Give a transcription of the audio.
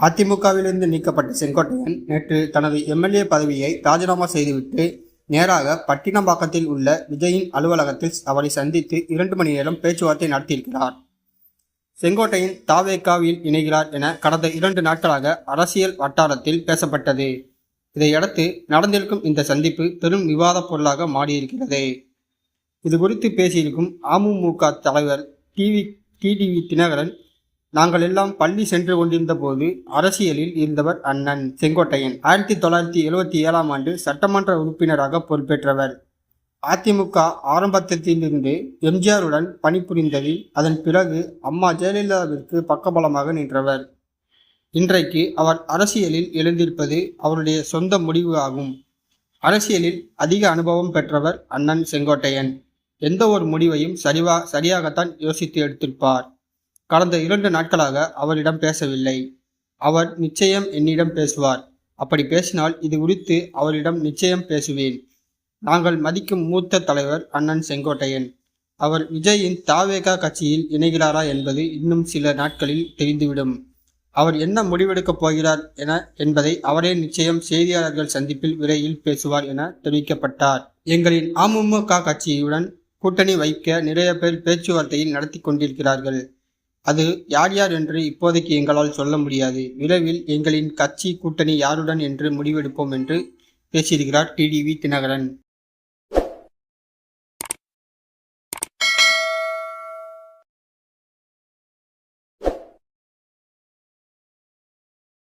அதிமுகவிலிருந்து நீக்கப்பட்ட செங்கோட்டையன் நேற்று தனது எம்எல்ஏ பதவியை ராஜினாமா செய்துவிட்டு நேராக பட்டினம்பாக்கத்தில் உள்ள விஜயின் அலுவலகத்தில் அவரை சந்தித்து இரண்டு மணி நேரம் பேச்சுவார்த்தை நடத்தியிருக்கிறார். செங்கோட்டையன் தாவேக்காவில் இணைகிறார் என கடந்த இரண்டு நாட்களாக அரசியல் வட்டாரத்தில் பேசப்பட்டது. இதையடுத்து நடந்திருக்கும் இந்த சந்திப்பு பெரும் விவாதப் பொருளாக மாறியிருக்கிறது. இது குறித்து பேசியிருக்கும் அமமுக தலைவர் டிவி டிடிவி தினகரன் நாங்கள் எல்லாம் பள்ளி சென்று கொண்டிருந்த போது அரசியலில் இருந்தவர் அண்ணன் செங்கோட்டையன். ஆயிரத்தி தொள்ளாயிரத்தி எழுவத்தி ஏழாம் ஆண்டு சட்டமன்ற உறுப்பினராக பொறுப்பேற்றவர். அதிமுக ஆரம்பத்திலிருந்து எம்ஜிஆருடன் பணிபுரிந்ததில் அதன் பிறகு அம்மா ஜெயலலிதாவிற்கு பக்கபலமாக நின்றவர். இன்றைக்கு அவர் அரசியலில் எழுந்திருப்பது அவருடைய சொந்த முடிவு ஆகும். அரசியலில் அதிக அனுபவம் பெற்றவர் அண்ணன் செங்கோட்டையன். எந்த ஒரு முடிவையும் சரிவா சரியாகத்தான் யோசித்து எடுத்திருப்பார். கடந்த இரண்டு நாட்களாக அவரிடம் பேசவில்லை. அவர் நிச்சயம் என்னிடம் பேசுவார். அப்படி பேசினால் இது குறித்து அவரிடம் நிச்சயம் பேசுவேன். நாங்கள் மதிக்கும் மூத்த தலைவர் அண்ணன் செங்கோட்டையன். அவர் விஜயின் தாவேகா கட்சியில் இணைகிறாரா என்பது இன்னும் சில நாட்களில் தெரிந்துவிடும். அவர் என்ன முடிவெடுக்கப் போகிறார் என என்பதை அவரே நிச்சயம் செய்தியாளர்கள் சந்திப்பில் விரைவில் பேசுவார் என தெரிவிக்கப்பட்டார். எங்களின் அமமுக கட்சியுடன் கூட்டணி வைக்க நிறைய பேர் பேச்சுவார்த்தையில் நடத்தி கொண்டிருக்கிறார்கள். அது யார் யார் என்று இப்போதைக்கு எங்களால் சொல்ல முடியாது. விரைவில் எங்களின் கட்சி கூட்டணி யாருடன் என்று முடிவெடுப்போம் என்று பேசியிருக்கிறார் டிடிவி தினகரன்.